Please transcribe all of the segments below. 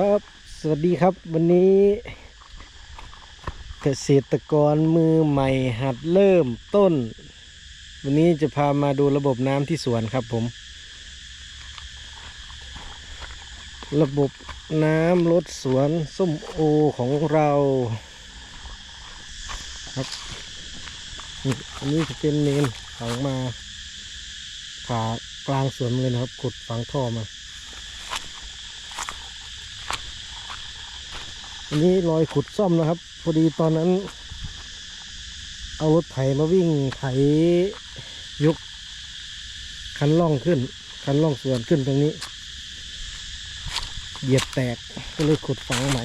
ครับ สวัสดีครับวันนี้ เกษตรกรมือใหม่หัดเริ่มต้น วันนี้จะพามาดูระบบน้ำที่สวนครับผม ระบบน้ำลดสวนส้มโอของเราครับอันนี้จะเป็นเมนฝังมาผ่ากลางสวนเลยนะครับขุดฝังท่อมา อันนี้รอยขุดซ่อมนะครับ พอดีตอนนั้น เอารถไถมาวิ่งไถยก คันล่องขึ้น คันล่องสวนขึ้นตรงนี้ เหยียบแตกก็เลยขุดฝังใหม่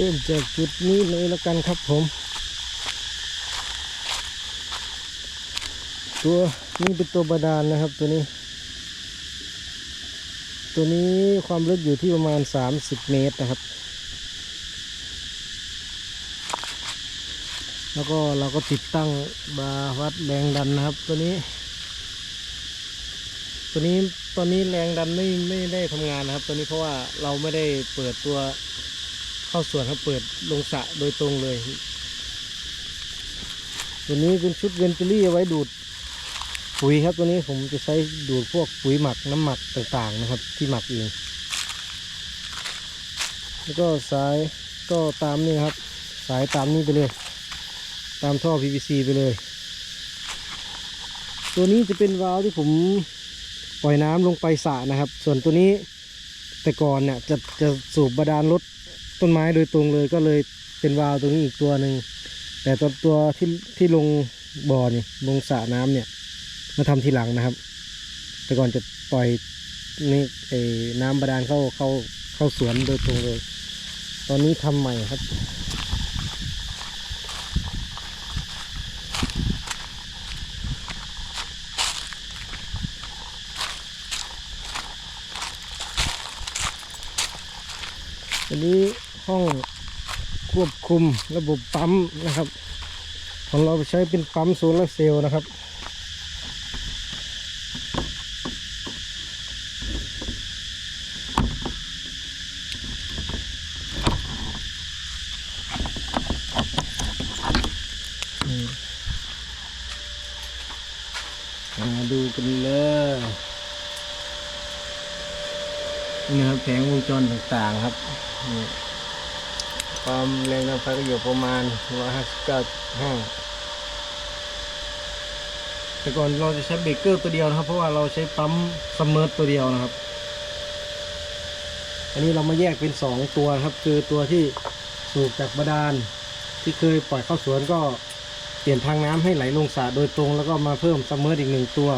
เริ่มจากจุดนี้เลยแล้วกันครับผม ตัวนี้เป็นตัวบาดาลนะครับตัวนี้ ตัวนี้ความลึกอยู่ที่ประมาณ 30 เมตรนะครับ แล้วก็เราก็ติดตั้งบาร์วัดแรงดันนะครับตัวนี้ ตัวนี้ตอนนี้แรงดันไม่ไม่ได้ทำงานนะครับ ตัวนี้เพราะว่าเราไม่ได้เปิดตัว เข้าสวนครับเปิดลงสระโดยตรงเลยตัวนี้เป็นชุดเวนติลี่เอาไว้ดูดปุ๋ยครับตัวนี้ผมจะใช้ดูดพวกปุ๋ยหมักน้ำหมักต่างๆนะครับ ที่หมักเองแล้วก็สายก็ตามนี่ครับ สายตามนี้ไปเลย ตามท่อ PVC ไปเลย ตัวนี้จะเป็นวาล์วที่ผมปล่อยน้ำลงไปสระนะครับ ส่วนตัวนี้แต่ก่อนเนี่ยจะจะสูบบาดาลรถ ต้นไม้โดยตรงเลยก็เลยเป็นวาล์วตรงนี้อีกตัวหนึ่งแต่ตัวตัวที่ที่ลงบ่อนี่ลงสระน้ำเนี่ย มาทำทีหลังนะครับ แต่ก่อนจะปล่อยนี่ไอ้น้ำบาดาลเข้าเข้าเข้าสวนโดยตรงเลย ตอนนี้ทำใหม่ครับอันนี้ ห้องควบคุมระบบปั๊มนะครับ ของเราใช้เป็นปั๊มโซลาร์เซลล์นะครับมาดูกันเลยนี่นะครับแผงวงจรต่างๆครับนี่ ความแรงดันไฟก็อยู่ประมาณ159.5แต่ก่อนเราจะใช้เบรกเกอร์ตัวเดียวนะครับ เพราะว่าเราใช้ปั๊มซัมเมอร์ตัวเดียวนะครับ อันนี้เรามาแยกเป็น 2 ตัวครับ คือตัวที่สูบจากบาดาล ที่เคยปล่อยเข้าสวนก็เปลี่ยนทางน้ำให้ไหลลงสระโดยตรง แล้วก็มาเพิ่มซัมเมอร์อีกหนึ่งตัว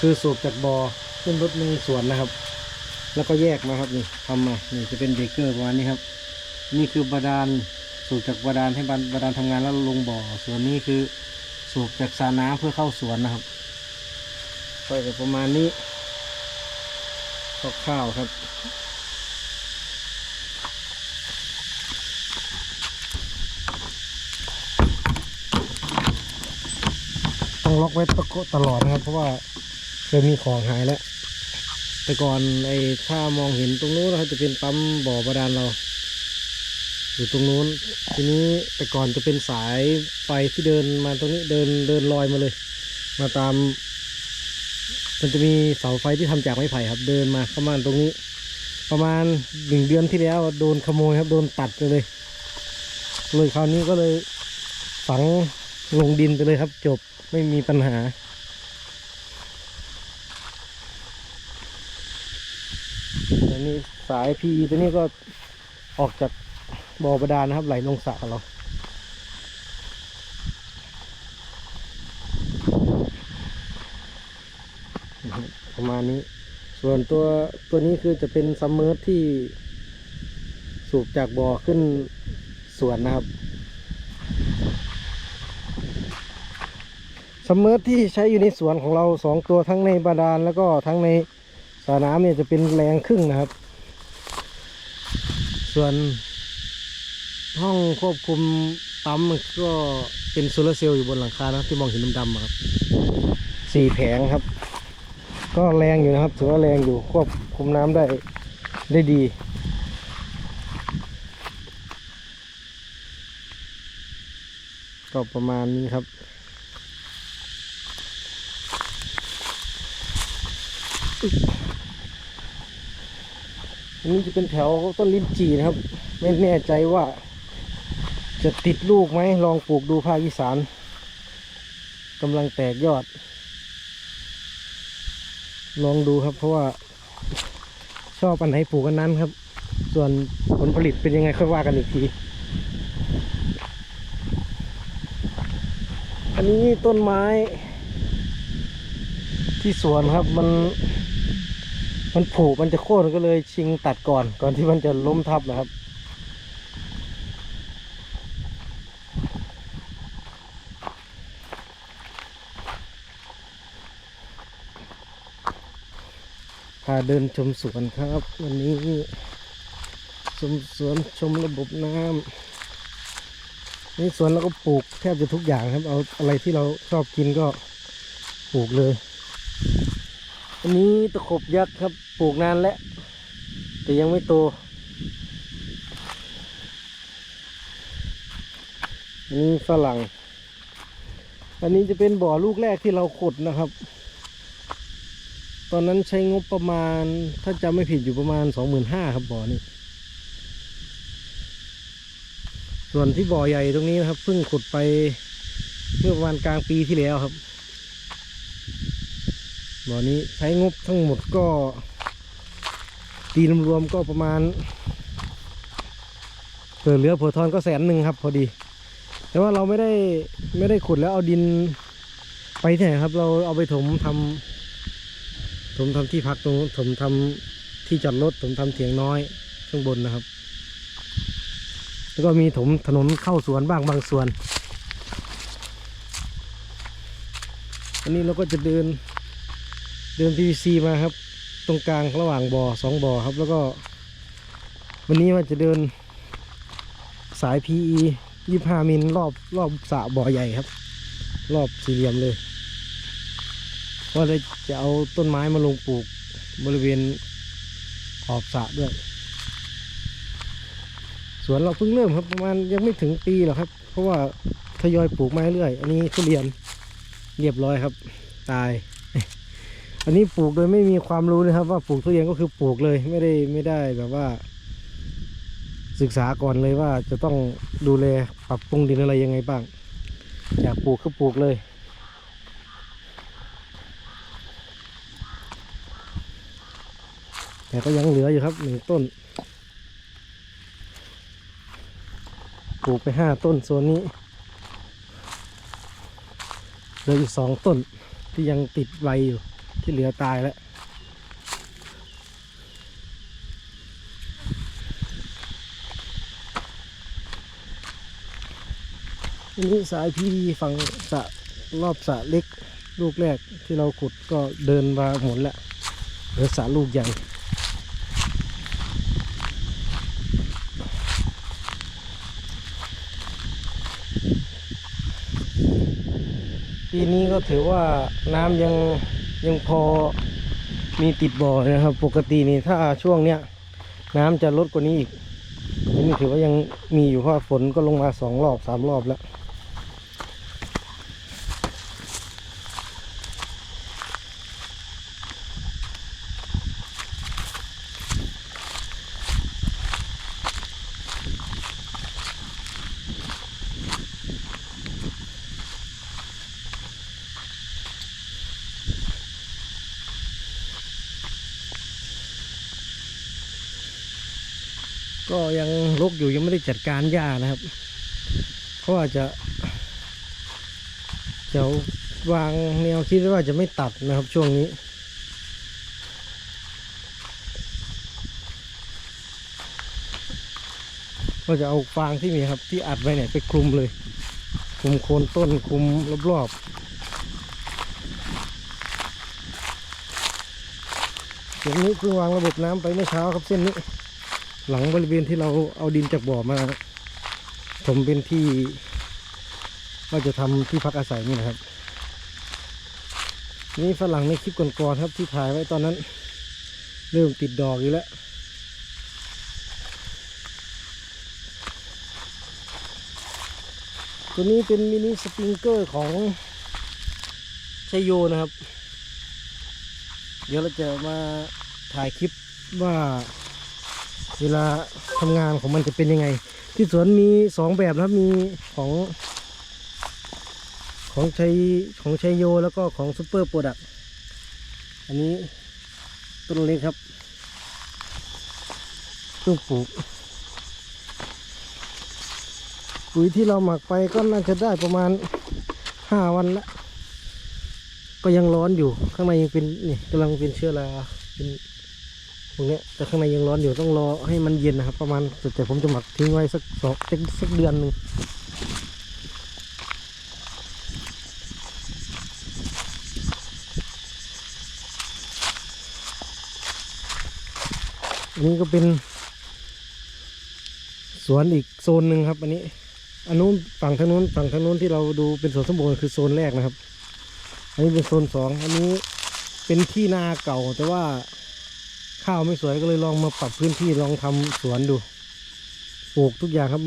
คือสูบจากบอ่อขึ้นรถในสวนนะครับ แล้วก็แยกมาครับนี่ทำมานี่จะเป็นเบเกอร์ประมาณนี้ครับ นี่คือบาดาลสูบจากบาดาลให้บาดาลทำงานแล้วลงบ่อ ส่วนนี้คือสูบจากสระน้ำเพื่อเข้าสวนนะครับก็จะประมาณนี้คร่าวๆครับต้องล็อกไว้ตะโกตลอดนะครับ เพราะว่าเคยมีของหายแล้ว แต่ก่อนไอ้ถ้ามองเห็นตรงนู้นนะครับจะเป็นปั๊มบ่อบาดาลเรา อยู่ตรงนู้น ทีนี้แต่ก่อนจะเป็นสายไฟที่เดินมาตรงนี้เดินเดินลอยมาเลย มาตาม มันจะมีเสาไฟที่ทำจากไม้ไผ่ครับ เดินมาประมาณตรงนี้ ประมาณหนึ่งเดือนที่แล้วโดนขโมยครับ โดนตัดไปเลย เลยคราวนี้ก็เลยฝังลงดินไปเลยครับ จบไม่มีปัญหา นี้สายพีตัวนี้ก็ออกจากบ่อบาดาลนะครับ ไหลลงสระเราประมาณนี้ ส่วนตัวตัวนี้คือจะเป็นซัมเมอร์ที่สูบจากบ่อขึ้นสวนนะครับซัมเมอร์ที่ใช้อยู่ในสวนของเราสองตัวทั้งในบาดาลแล้วก็ทั้งใน สระน้ำเนี่ยจะเป็นแรงครึ่งนะครับ ส่วนห้องควบคุมปั๊มก็เป็นโซลาร์เซลล์อยู่บนหลังคานะที่มองเห็นดำๆครับสี่แผงครับ ก็แรงอยู่นะครับถือว่าแรงอยู่ควบคุมน้ำได้ได้ดีก็ประมาณนี้ครับ อันนี้จะเป็นแถวต้นลิ้นจี่นะครับ ไม่แน่ใจว่า จะติดลูกไหมลองปลูกดูภาคอีสานกำลังแตกยอด ลองดูครับเพราะว่า ชอบอันไหนปลูกอันนั้นครับ ส่วนผลผลิตเป็นยังไงค่อยว่ากันอีกทีอันนี้ต้นไม้ที่สวนครับมัน มันผุมันจะโค่นก็เลยชิงตัดก่อน ก่อนที่มันจะล้มทับนะครับ พาเดินชมสวนครับ วันนี้ชมสวนชมระบบน้ำในสวนเราก็ปลูกแทบจะทุกอย่างครับ เอาอะไรที่เราชอบกินก็ปลูกเลย อันนี้ตะขบยักษ์ครับ ปลูกนานแล้ว แต่ยังไม่โต อันนี้ฝรั่ง อันนี้จะเป็นบ่อลูกแรกที่เราขุดนะครับ ตอนนั้นใช้งบประมาณ ถ้าจำไม่ผิดอยู่ประมาณสองหมื่นห้าครับบ่อนี้ ส่วนที่บ่อใหญ่ตรงนี้นะครับเพิ่งขุดไปเมื่อประมาณกลางปีที่แล้วครับ บ่อนี้ใช้งบทั้งหมดก็ตีรวมๆก็ประมาณเผื่อเหลือเผื่อทอนก็แสนหนึ่งครับ พอดี แต่ว่าเราไม่ได้ไม่ได้ขุดแล้วเอาดินไปที่ไหนครับ เราเอาไปถมทำถมทำที่พักตรงถมทำที่จอดรถถมทำเถียงน้อยข้างบนนะครับ แล้วก็มีถมถนนเข้าสวนบ้างบางส่วน อันนี้เราก็จะเดิน เดิน PVC มาครับ ตรงกลางระหว่างบ่อสองบ่อครับ แล้วก็ วันนี้ว่าจะเดินสาย PE ยี่ห้ามิลรอบรอบสระบ่อใหญ่ครับ รอบสี่เหลี่ยมเลยว่าจะเอาต้นไม้มาลงปลูกบริเวณขอบสระด้วย สวนเราเพิ่งเริ่มครับประมาณยังไม่ถึงปีหรอกครับ เพราะว่าทยอยปลูกมาเรื่อย อันนี้ทุเรียนเรียบร้อยครับ ตาย อันนี้ปลูกโดยไม่มีความรู้นะครับ ว่าปลูกทุเรียนก็คือปลูกเลยไม่ได้ไม่ได้แบบว่า ศึกษาก่อนเลยว่าจะต้องดูแลปรับปรุงดินอะไรยังไงบ้าง อยากปลูกก็ปลูกเลยแต่ก็ยังเหลืออยู่ครับหนึ่งต้น ปลูกไปห้าต้นโซนนี้ เหลืออยู่สองต้นที่ยังติดใบอยู่ ที่เหลือตายแล้วอันนี้สายพี่ฝั่งสระรอบสระเล็กลูกแรกที่เราขุดก็เดินมาหมดแล้วเหลือสระลูกใหญ่ปีนี้ก็ถือว่าน้ำยัง ยังพอมีติดบ่อนะครับ ปกตินี่ถ้าช่วงเนี้ยน้ำจะลดกว่านี้อีกนี่ถือว่ายังมีอยู่เพราะฝนก็ลงมาสองรอบสามรอบแล้ว ก็ยังรกอยู่ยังไม่ได้จัดการหญ้านะครับ เพราะว่าจะจะวางแนวคิดว่าจะไม่ตัดนะครับช่วงนี้ ก็จะเอาฟางที่มีครับที่อัดไว้เนี่ยไปคลุมเลย คลุมโคนต้นคลุมรอบๆเส้นนี้เพิ่งวางระบบน้ำไปเมื่อเช้าครับเส้นนี้ หลังบริเวณที่เราเอาดินจากบ่อมาผมเป็นที่ว่าจะทำที่พักอาศัยนี่นะครับ นี่ฝรั่งในคลิปก่อนๆครับที่ถ่ายไว้ตอนนั้น เริ่มติดดอกอยู่แล้วตัวนี้เป็นมินิสปริงเกอร์ของชโยนะครับ เดี๋ยวเราจะมาถ่ายคลิปว่า เวลาทำงานของมันจะเป็นยังไง ที่สวนมีสองแบบนะครับมีของ ของชัยของชัยโยแล้วก็ของซูเปอร์โปรดักอันนี้ต้นเล็กครับต้นปลูกปุ๋ยที่เราหมักไปก็น่าจะได้ประมาณห้าวันละก็ยังร้อนอยู่ข้างในยังเป็นนี่กำลังเป็นเชื้อราเป็น ตรงนี้แต่ข้างในยังร้อนอยู่ต้องรอให้มันเย็นนะครับ ประมาณแต่ผมจะหมักทิ้งไว้สักสองสักสักเดือนหนึ่งอันนี้ก็เป็นสวนอีกโซนหนึ่งครับ อันนี้อันนู้นฝั่งทางนู้นฝั่งทางนู้นที่เราดูเป็นสวนสมบูรณ์คือโซนแรกนะครับ อันนี้เป็นโซนสองอันนี้เป็นที่นาเก่าแต่ว่า ข้าวไม่สวยก็เลยลองมาปรับพื้นที่ลองทำสวนดู ปลูกทุกอย่างครับ